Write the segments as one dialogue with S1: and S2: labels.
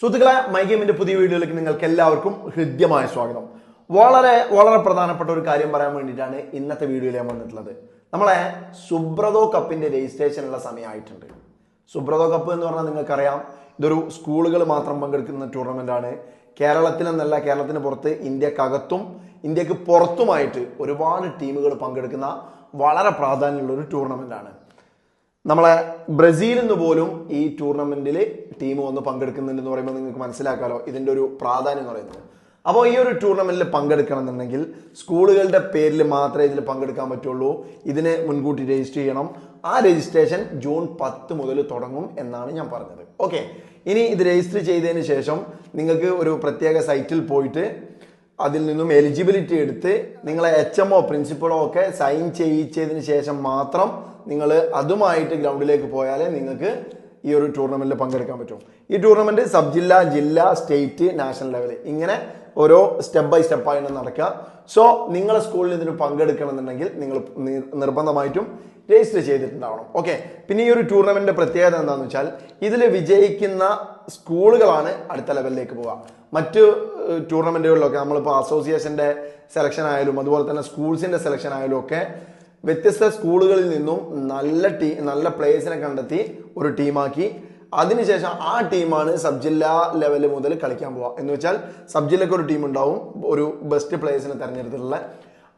S1: സുഹൃത്തുക്കളെ മൈ ഗെയിമിന്റെ പുതിയ വീഡിയോയിലേക്ക് നിങ്ങൾക്ക് എല്ലാവർക്കും ഹൃദ്യമായ സ്വാഗതം. വളരെ വളരെ പ്രധാനപ്പെട്ട ഒരു കാര്യം പറയാൻ വേണ്ടിയിട്ടാണ് ഇന്നത്തെ വീഡിയോയിൽ ഞാൻ വന്നിട്ടുള്ളത്. നമ്മളെ സുബ്രതോ കപ്പിന്റെ രജിസ്ട്രേഷനുള്ള സമയമായിട്ടുണ്ട്. സുബ്രതോ കപ്പ് എന്ന് പറഞ്ഞാൽ നിങ്ങൾക്കറിയാം ഇതൊരു സ്കൂളുകൾ മാത്രം പങ്കെടുക്കുന്ന കേരളത്തിൽ എന്നല്ല കേരളത്തിന് പുറത്ത് ഇന്ത്യക്കകത്തും ഇന്ത്യയ്ക്ക് പുറത്തുമായിട്ട് ഒരുപാട് ടീമുകൾ പങ്കെടുക്കുന്ന വളരെ പ്രാധാന്യമുള്ള ഒരു ടൂർണമെന്റ് ആണ് നമ്മളെ ബ്രസീലിൽ നിന്ന് പോലും ഈ ടൂർണമെന്റിൽ ടീം വന്ന് പങ്കെടുക്കുന്നുണ്ടെന്ന് പറയുമ്പോൾ നിങ്ങൾക്ക് മനസ്സിലാക്കാലോ? ഇതിന്റെ ഒരു പ്രാധാന്യം എന്ന് പറയുന്നത്. അപ്പോൾ ഈ ഒരു ടൂർണമെന്റിൽ പങ്കെടുക്കണം എന്നുണ്ടെങ്കിൽ സ്കൂളുകളുടെ പേരിൽ മാത്രമേ ഇതിൽ പങ്കെടുക്കാൻ പറ്റുള്ളൂ. ഇതിന് മുൻകൂട്ടി രജിസ്റ്റർ ചെയ്യണം. ആ രജിസ്ട്രേഷൻ ജൂൺ പത്ത് മുതൽ തുടങ്ങും എന്നാണ് ഞാൻ പറഞ്ഞത്. ഓക്കെ. ഇനി ഇത് രജിസ്റ്റർ ചെയ്തതിന് ശേഷം നിങ്ങൾക്ക് ഒരു പ്രത്യേക സൈറ്റിൽ പോയിട്ട് അതിൽ നിന്നും എലിജിബിലിറ്റി എടുത്ത് നിങ്ങളെ എച്ച് എം ഒ പ്രിൻസിപ്പളോ ഒക്കെ സൈൻ ചെയ്യിച്ചതിന് ശേഷം മാത്രം നിങ്ങൾ അതുമായിട്ട് ഗ്രൗണ്ടിലേക്ക് പോയാലേ നിങ്ങൾക്ക് ഈ ഒരു ടൂർണമെന്റിൽ പങ്കെടുക്കാൻ പറ്റും. ഈ ടൂർണമെന്റ് സബ് ജില്ല ജില്ല സ്റ്റേറ്റ് നാഷണൽ ലെവൽ ഇങ്ങനെ ഓരോ സ്റ്റെപ്പ് ബൈ സ്റ്റെപ്പായിട്ട് നടക്കുക. സോ നിങ്ങളെ സ്കൂളിൽ ഇതിന് പങ്കെടുക്കണമെന്നുണ്ടെങ്കിൽ നിങ്ങൾ നിർബന്ധമായിട്ടും രജിസ്റ്റർ ചെയ്തിട്ടുണ്ടാവണം. ഓക്കെ പിന്നെ ഈ ഒരു ടൂർണമെന്റിന്റെ പ്രത്യേകത എന്താണെന്ന് വെച്ചാൽ ഇതിൽ വിജയിക്കുന്ന സ്കൂളുകളാണ് അടുത്ത ലെവലിലേക്ക് പോവുക. മറ്റ് ഏഹ്, ടൂർണമെന്റുകളിലൊക്കെ നമ്മളിപ്പോൾ അസോസിയേഷന്റെ സെലക്ഷൻ ആയാലും അതുപോലെ തന്നെ സ്കൂൾസിന്റെ സെലക്ഷൻ ആയാലും ഒക്കെ വ്യത്യസ്ത സ്കൂളുകളിൽ നിന്നും നല്ല ടീ നല്ല പ്ലേയേഴ്സിനെ കണ്ടെത്തി ഒരു ടീമാക്കി. അതിനുശേഷം ആ ടീമാണ് സബ് ജില്ലാ ലെവൽ മുതൽ കളിക്കാൻ പോവുക. എന്ന് വെച്ചാൽ സബ് ജില്ലക്ക് ഒരു ടീം ഉണ്ടാവും ഒരു ബെസ്റ്റ് പ്ലേയേഴ്സിനെ തിരഞ്ഞെടുത്തിട്ടുള്ള.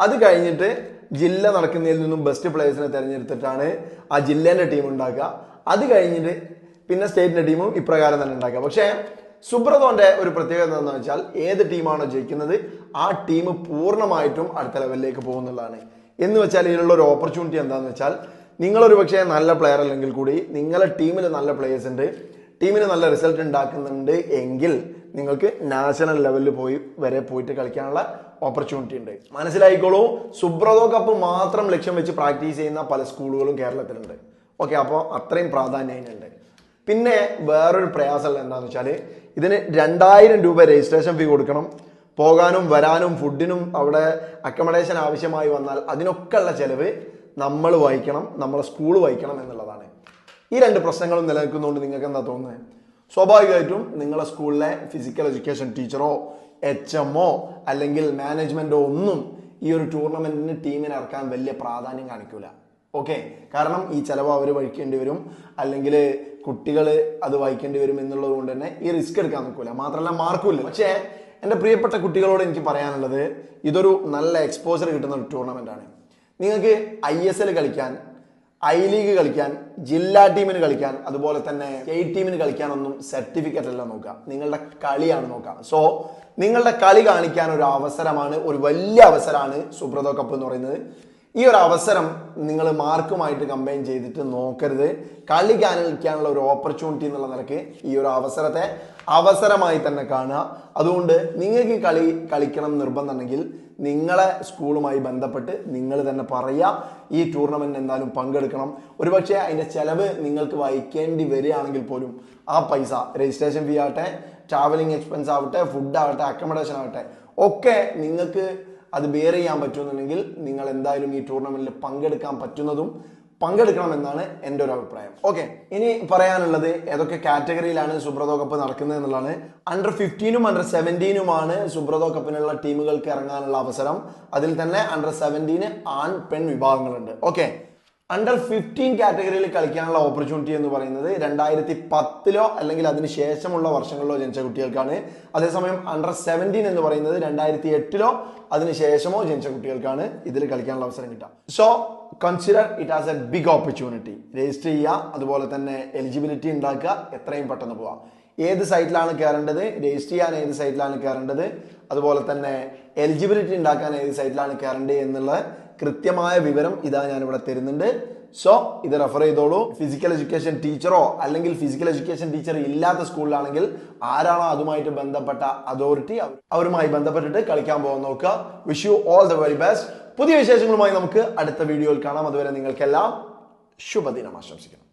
S1: അത് കഴിഞ്ഞിട്ട് ജില്ല നടക്കുന്നതിൽ നിന്നും ബെസ്റ്റ് പ്ലേയേഴ്സിനെ തിരഞ്ഞെടുത്തിട്ടാണ് ആ ജില്ലേന്റെ ടീം ഉണ്ടാക്കുക. അത് കഴിഞ്ഞിട്ട് പിന്നെ സ്റ്റേറ്റിന്റെ ടീമും ഇപ്രകാരം തന്നെ ഉണ്ടാക്കുക. പക്ഷേ സുബ്രതോന്റെ ഒരു പ്രത്യേകത എന്താണെന്ന് വെച്ചാൽ ഏത് ടീമാണോ ജയിക്കുന്നത് ആ ടീം പൂർണമായിട്ടും അടുത്ത ലെവലിലേക്ക് പോകുന്നുള്ളതാണ്. എന്ന് വെച്ചാൽ ഇതിനുള്ള ഒരു ഓപ്പർച്യൂണിറ്റി എന്താണെന്ന് വെച്ചാൽ നിങ്ങളൊരു പക്ഷേ നല്ല പ്ലെയർ അല്ലെങ്കിൽ കൂടി നിങ്ങളുടെ ടീമിൽ നല്ല പ്ലേയേഴ്സ് ഉണ്ട് ടീമിന് നല്ല റിസൾട്ട് ഉണ്ടാക്കുന്നുണ്ട് എങ്കിൽ നിങ്ങൾക്ക് നാഷണൽ ലെവലിൽ പോയി വരെ പോയിട്ട് കളിക്കാനുള്ള ഓപ്പർച്യൂണിറ്റി ഉണ്ട്. മനസ്സിലായിക്കോളൂ സുബ്രതോ കപ്പ് മാത്രം ലക്ഷ്യം വെച്ച് പ്രാക്ടീസ് ചെയ്യുന്ന പല സ്കൂളുകളും കേരളത്തിലുണ്ട്. ഓക്കെ അപ്പോൾ അത്രയും പ്രാധാന്യം അതിനുണ്ട്. പിന്നെ വേറൊരു പ്രയാസമുള്ള എന്താണെന്ന് വെച്ചാൽ ഇതിന് രണ്ടായിരം രൂപ രജിസ്ട്രേഷൻ ഫീ കൊടുക്കണം. പോകാനും വരാനും ഫുഡിനും അവിടെ അക്കമഡേഷൻ ആവശ്യമായി വന്നാൽ അതിനൊക്കെ ഉള്ള ചെലവ് നമ്മൾ വഹിക്കണം നമ്മളെ സ്കൂൾ വഹിക്കണം എന്നുള്ളതാണ്. ഈ രണ്ട് പ്രശ്നങ്ങളും നിലനിൽക്കുന്നതുകൊണ്ട് നിങ്ങൾക്ക് എന്താ തോന്നുന്നത് സ്വാഭാവികമായിട്ടും നിങ്ങളെ സ്കൂളിലെ ഫിസിക്കൽ എഡ്യൂക്കേഷൻ ടീച്ചറോ എച്ച് എമ്മോ അല്ലെങ്കിൽ മാനേജ്മെന്റോ ഒന്നും ഈ ഒരു ടൂർണമെന്റിന് ടീമിനെ ഇറക്കാൻ വലിയ പ്രാധാന്യം കാണിക്കൂല. ഓക്കെ കാരണം ഈ ചിലവ് അവർ വഹിക്കേണ്ടി വരും അല്ലെങ്കിൽ കുട്ടികൾ അത് വഹിക്കേണ്ടി വരും എന്നുള്ളത് കൊണ്ട് തന്നെ ഈ റിസ്ക് എടുക്കാൻ നിൽക്കില്ല മാത്രമല്ല മാർക്കുമില്ല. പക്ഷേ എന്റെ പ്രിയപ്പെട്ട കുട്ടികളോട് എനിക്ക് പറയാനുള്ളത് ഇതൊരു നല്ല എക്സ്പോസർ കിട്ടുന്ന ഒരു ടൂർണമെന്റ് ആണ്. നിങ്ങൾക്ക് ഐ എസ് എൽ കളിക്കാൻ ഐ ലീഗ് കളിക്കാൻ ജില്ലാ ടീമിന് കളിക്കാൻ അതുപോലെ തന്നെ സ്റ്റേറ്റ് ടീമിന് കളിക്കാനൊന്നും സർട്ടിഫിക്കറ്റ് അല്ല നോക്കുക. നിങ്ങളുടെ കളിയാണ് നോക്കുക. സോ നിങ്ങളുടെ കളി കാണിക്കാൻ ഒരു അവസരമാണ് ഒരു വലിയ അവസരമാണ് സുബ്രതോ കപ്പ് എന്ന് പറയുന്നത്. ഈ ഒരു അവസരം നിങ്ങൾ മാർക്കുമായിട്ട് കമ്പൈൻ ചെയ്തിട്ട് നോക്കരുത്. കളി കാണിക്കാനുള്ള ഒരു ഓപ്പർച്യൂണിറ്റി എന്നുള്ള നിലയ്ക്ക് ഈ ഒരു അവസരത്തെ അവസരമായി തന്നെ കാണുക. അതുകൊണ്ട് നിങ്ങൾക്ക് കളി കളിക്കണം നിർബന്ധമുണ്ടെങ്കിൽ നിങ്ങളെ സ്കൂളുമായി ബന്ധപ്പെട്ട് നിങ്ങൾ തന്നെ പറയുക. ഈ ടൂർണമെന്റ് എന്തായാലും പങ്കെടുക്കണം. ഒരുപക്ഷെ അതിന്റെ ചിലവ് നിങ്ങൾക്ക് വഹിക്കേണ്ടി വരികയാണെങ്കിൽ പോലും ആ പൈസ രജിസ്ട്രേഷൻ ഫീ ആവട്ടെ ട്രാവലിംഗ് എക്സ്പെൻസ് ആവട്ടെ ഫുഡ് ആവട്ടെ അക്കോമഡേഷൻ ആവട്ടെ ഒക്കെ നിങ്ങൾക്ക് അത് ബെയർ ചെയ്യാൻ പറ്റുമെന്നുണ്ടെങ്കിൽ നിങ്ങൾ എന്തായാലും ഈ ടൂർണമെന്റിൽ പങ്കെടുക്കാൻ പറ്റുന്നതും പങ്കെടുക്കണമെന്നാണ് എന്റെ ഒരു അഭിപ്രായം. ഓക്കെ ഇനി പറയാനുള്ളത് ഏതൊക്കെ കാറ്റഗറിയിലാണ് സുബ്രതോ കപ്പ് നടക്കുന്നത് എന്നുള്ളതാണ്. അണ്ടർ ഫിഫ്റ്റീനും അണ്ടർ സെവന്റീനുമാണ് സുബ്രതോ കപ്പിനുള്ള ടീമുകൾക്ക് ഇറങ്ങാനുള്ള അവസരം. അതിൽ തന്നെ അണ്ടർ സെവന്റീന് ആൺ പെൺ വിഭാഗങ്ങളുണ്ട്. ഓക്കെ അണ്ടർ ഫിഫ്റ്റീൻ കാറ്റഗറിയിൽ കളിക്കാനുള്ള ഓപ്പർച്യൂണിറ്റി എന്ന് പറയുന്നത് രണ്ടായിരത്തി പത്തിലോ അല്ലെങ്കിൽ അതിന് ശേഷമുള്ള വർഷങ്ങളിലോ ജനിച്ച കുട്ടികൾക്കാണ്. അതേസമയം അണ്ടർ സെവന്റീൻ എന്ന് പറയുന്നത് രണ്ടായിരത്തി എട്ടിലോ അതിന് ശേഷമോ ജനിച്ച കുട്ടികൾക്കാണ് ഇതിൽ കളിക്കാനുള്ള അവസരം കിട്ടുക. So consider it as a big opportunity register ചെയ്യുക അതുപോലെ തന്നെ എലിജിബിലിറ്റി ഉണ്ടാക്കുക എത്രയും പെട്ടെന്ന് പോവാം ഏത് സൈറ്റിലാണ് കയറേണ്ടത്? രജിസ്റ്റർ ചെയ്യാൻ ഏത് സൈറ്റിലാണ് കയറേണ്ടത്? അതുപോലെ തന്നെ എലിജിബിലിറ്റി ഉണ്ടാക്കാൻ ഏത് സൈറ്റിലാണ് കയറേണ്ടത് എന്നുള്ള കൃത്യമായ വിവരം ഇതാ ഞാനിവിടെ തരുന്നുണ്ട്. സോ ഇത് റെഫർ ചെയ്തോളൂ. ഫിസിക്കൽ എഡ്യൂക്കേഷൻ ടീച്ചറോ അല്ലെങ്കിൽ ഫിസിക്കൽ എഡ്യൂക്കേഷൻ ടീച്ചർ ഇല്ലാത്ത സ്കൂളിലാണെങ്കിൽ ആരാണോ അതുമായിട്ട് ബന്ധപ്പെട്ട അതോറിറ്റി അവരുമായി ബന്ധപ്പെട്ടിട്ട് കളിക്കാൻ പോകാൻ നോക്കുക. Wish you all the very best പുതിയ വിശേഷങ്ങളുമായി നമുക്ക് അടുത്ത വീഡിയോയിൽ കാണാം. അതുവരെ നിങ്ങൾക്കെല്ലാം ശുഭദിനം ആശംസിക്കുന്നു.